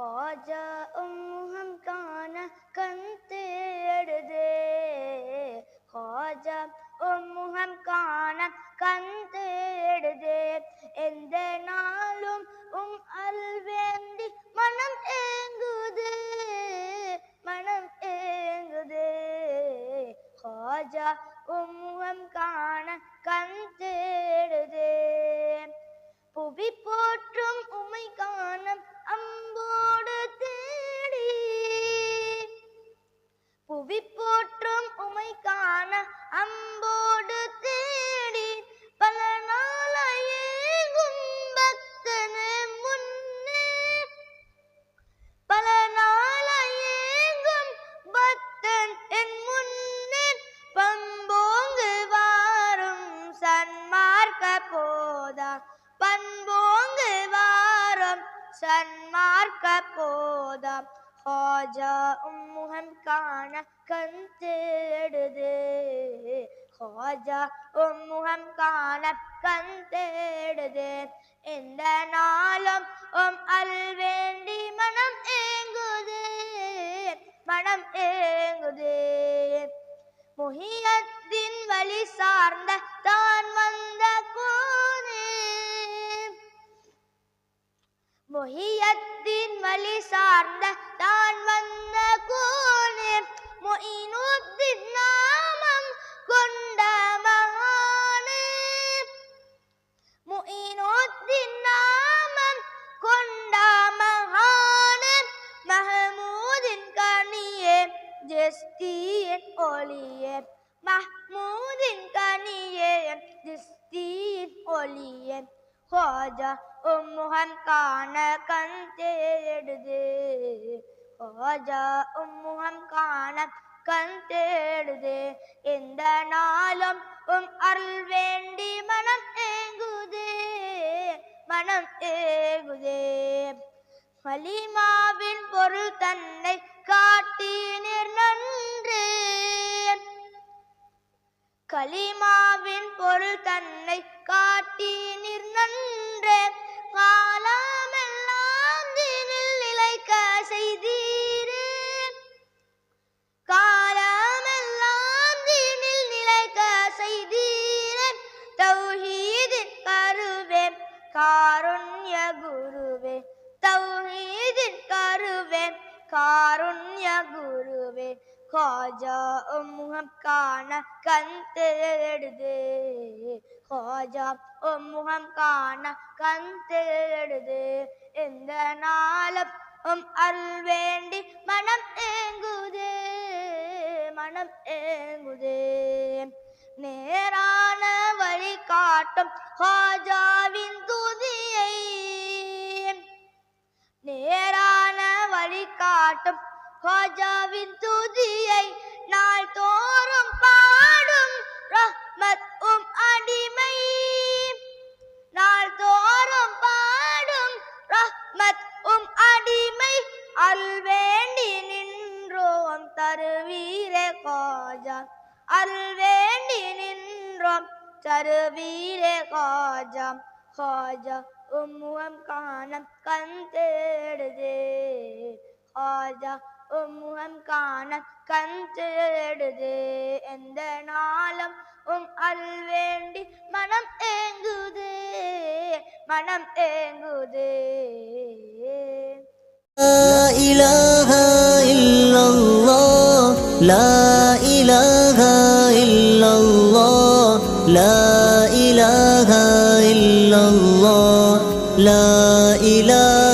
ஆஜா முகம் காண கண் தேடுதே ஹாஜா முகம் காண கண் தேடுதே எந்த நாளும் உம் அல்வேந்தி மனம் ஏங்குதே. மனம் ஏங்குதே. ஹாஜா முகம் காண கண் தே வாரம் சன்மார்க்க ஹாஜா உம்முகம் காண கண் தேடுது. ஹாஜா உம்முகம் காண கண் தேடுது. எந்த நாளும் உம் அல்வேண்டி மனம் ஏங்குது. மனம் ஏங்குது. முஹியத்தின் வழி சார்ந்த தான் வந்த கோ முஹியத்தின் வழி சார்ந்த தான் வந்த கோனே மொயினுத்தின் நாமம் கொண்ட மகானே. முயினுத்தின் நாமம் கொண்ட மகானே. மஹமூதின் கனியே ஜஸ்தியின் ஒளியே. மஹமூதின் கனியே ஜஸ்தியின் ஒளியே. ஹோஜா உம்முகம் காண கண் தேடுதே. ஹோஜா உம்முகம் காண கண் தேடுது. எந்த நாளும் உம் அருள் வேண்டி மனம் ஏங்குது மனம் ஏங்குதே. வலிமாவின் பொருள் தன்னை காட்டினர் நன்று. கலிமாவின் பொருள் தன்னை குருவே தௌஹீதின் கருவே காருண்ய குருவே ஹாஜா முகம் காண கண் தேடுதே ஹாஜா முகம் காண கண் தேடுதே எந்த நாளும் உம் அருள் வேண்டி மனம் ஏங்குது மனம் ஏங்குது நேரான வழி காட்டும் ஹாஜாவின் வழி ஹோஜாவின் துதியை நாள் தோறும் பாடும். ரஹ்மத் உம் அடிமை. நாள் தோறும் பாடும். ரஹ்மத் உம் அடிமை. அல் வேண்டி நின்றோம் தருவீரே காஜா. அல் வேண்டி நின்றோம் தருவீரே காஜா. காஜா உம்முகம் காணம் கண் தேடுதே. ஆஜா முகம் காண கண் தேடுது எந்த நாளும் உம் அருள் வேண்டி மனம் ஏங்குது. மனம் ஏங்குது. இலாக இல்லல்லா லா இலாக இல்லல்லா லா இலாக இல்லல்லா லா இலாக